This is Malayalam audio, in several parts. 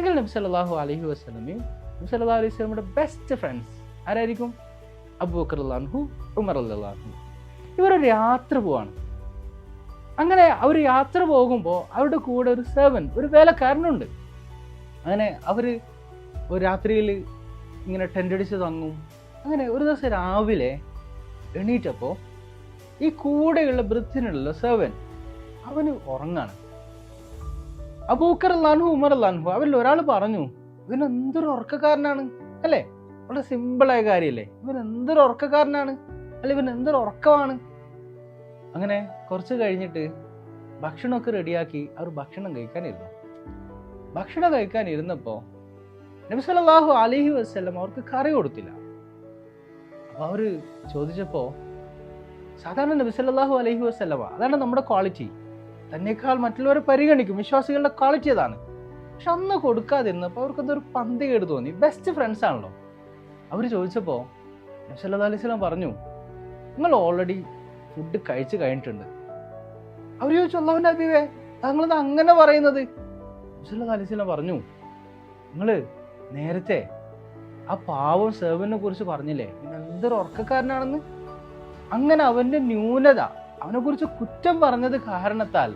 എങ്കിൽ നബി സല്ലല്ലാഹു അലൈഹി നബ്സല്ലാ നബി സല്ലല്ലാഹു അലൈഹി വസ്ലമിയുടെ ബെസ്റ്റ് ഫ്രണ്ട്സ് ആരായിരിക്കും? അബൂബക്കർ അള്ളാഹു ഉമർ അള്ളാഹു ഇവരൊരു യാത്ര പോവാണ്. അങ്ങനെ അവർ യാത്ര പോകുമ്പോൾ അവരുടെ കൂടെ ഒരു സെവൻ ഒരു വേലക്കാരനുണ്ട്. അങ്ങനെ അവർ ഒരു രാത്രിയിൽ ഇങ്ങനെ ടെന്റ് അടിച്ച് തങ്ങും. അങ്ങനെ ഒരു ദിവസം രാവിലെ എണീറ്റപ്പോൾ ഈ കൂടെയുള്ള ബ്രിത്തിനുള്ള സെവൻ അവന് ഉറങ്ങാണ്. അബൂക്കർ അല്ലാൻഹു ഉമർ അല്ലാൻഹു അവരിൽ ഒരാൾ പറഞ്ഞു ഇവൻ എന്തൊരു ഉറക്കക്കാരനാണ്? അല്ലേ? വളരെ സിമ്പിളായ കാര്യമല്ലേ? ഇവൻ എന്തൊരു ഉറക്കക്കാരനാണ്? അല്ല ഇവൻ എന്തൊരു ഉറക്കമാണ്? അങ്ങനെ കുറച്ച് കഴിഞ്ഞിട്ട് ഭക്ഷണമൊക്കെ റെഡിയാക്കി അവർ ഭക്ഷണം കഴിക്കാനിരുന്നു. ഭക്ഷണം കഴിക്കാൻ ഇരുന്നപ്പോൾ നബി സല്ലല്ലാഹു അലൈഹി വസല്ലം അവർക്ക് കറി കൊടുത്തില്ല. അപ്പോൾ അവർ ചോദിച്ചപ്പോൾ സാധാരണ നബി സല്ലല്ലാഹു അലൈഹി അതാണ് നമ്മുടെ ക്വാളിറ്റി തന്നെക്കാൾ മറ്റുള്ളവരെ പരിഗണിക്കും. വിശ്വാസികളുടെ ക്വാളിറ്റി അതാണ്. പക്ഷെ അന്ന് കൊടുക്കാതിരുന്നപ്പോൾ പന്തി കേട് തോന്നി. ബെസ്റ്റ് ഫ്രണ്ട്സ് ആണല്ലോ. അവർ ചോദിച്ചപ്പോൾ നബി സല്ലല്ലാഹു അലൈഹി പറഞ്ഞു നിങ്ങൾ ഓൾറെഡി ഫുഡ് കഴിച്ചു കഴിഞ്ഞിട്ടുണ്ട്. അവർ ചോദിച്ചു അള്ളാഹുന്റെ അബീവേ താങ്കളത് അങ്ങനെ പറയുന്നത്? നബി സല്ലല്ലാഹു അലൈഹി പറഞ്ഞു നിങ്ങൾ നേരത്തെ ആ പാവം സേവനെ കുറിച്ച് പറഞ്ഞില്ലേ? എന്തൊരു ഉറക്കക്കാരനാണെന്ന്? അങ്ങനെ അവന്റെ ന്യൂനത അവനെ കുറിച്ച് കുറ്റം പറഞ്ഞത് കാരണത്താൽ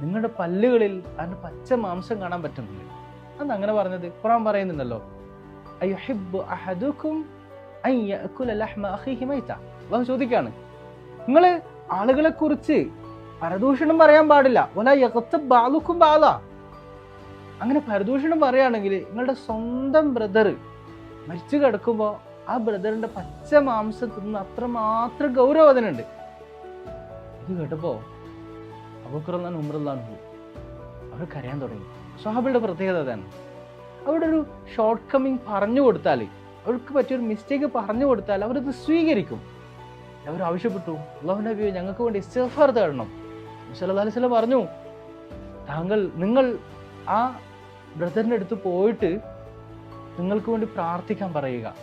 നിങ്ങളുടെ പല്ലുകളിൽ അവന്റെ പച്ച മാംസം കാണാൻ പറ്റുന്നില്ല. അന്ന് അങ്ങനെ പറഞ്ഞത്? ഖുറാൻ പറയുന്നുണ്ടല്ലോ അള്ളാഹു ചോദിക്കാണ് നിങ്ങൾ ആളുകളെ കുറിച്ച് പരദൂഷണം പറയാൻ പാടില്ല. വല യകത്ത് ബാലുക്കും ബാല. അങ്ങനെ പരദൂഷണം പറയുകയാണെങ്കിൽ നിങ്ങളുടെ സ്വന്തം ബ്രദർ മരിച്ചു കിടക്കുമ്പോൾ ആ ബ്രദറിന്റെ പച്ച മാംസം തിന്ന് അത്രമാത്രം ഗൗരവം അതിനുണ്ട് ഇത് കേട്ടപ്പോ അബൂക്കറല്ലാൻ ഉമറല്ലാൻ അവർ കരയാൻ തുടങ്ങി. സ്വഹാബിയുടെ പ്രത്യേകത അതാണ്. അവിടെ ഒരു ഷോർട്ട് കമ്മിങ് പറഞ്ഞു കൊടുത്താൽ അവർക്ക് പറ്റിയൊരു മിസ്റ്റേക്ക് പറഞ്ഞു കൊടുത്താൽ അവരത് സ്വീകരിക്കും. അവർ ആവശ്യപ്പെട്ടു. അള്ളാഹു നബി ഞങ്ങൾക്ക് വേണ്ടി ഇസ്തിഗ്ഫാർ തേടണം. വസല്ലം പറഞ്ഞു താങ്കൾ നിങ്ങൾ ആ ബ്രദറിന്റെ അടുത്ത് പോയിട്ട് നിങ്ങൾക്ക് വേണ്ടി പ്രാർത്ഥിക്കാൻ പറയുക.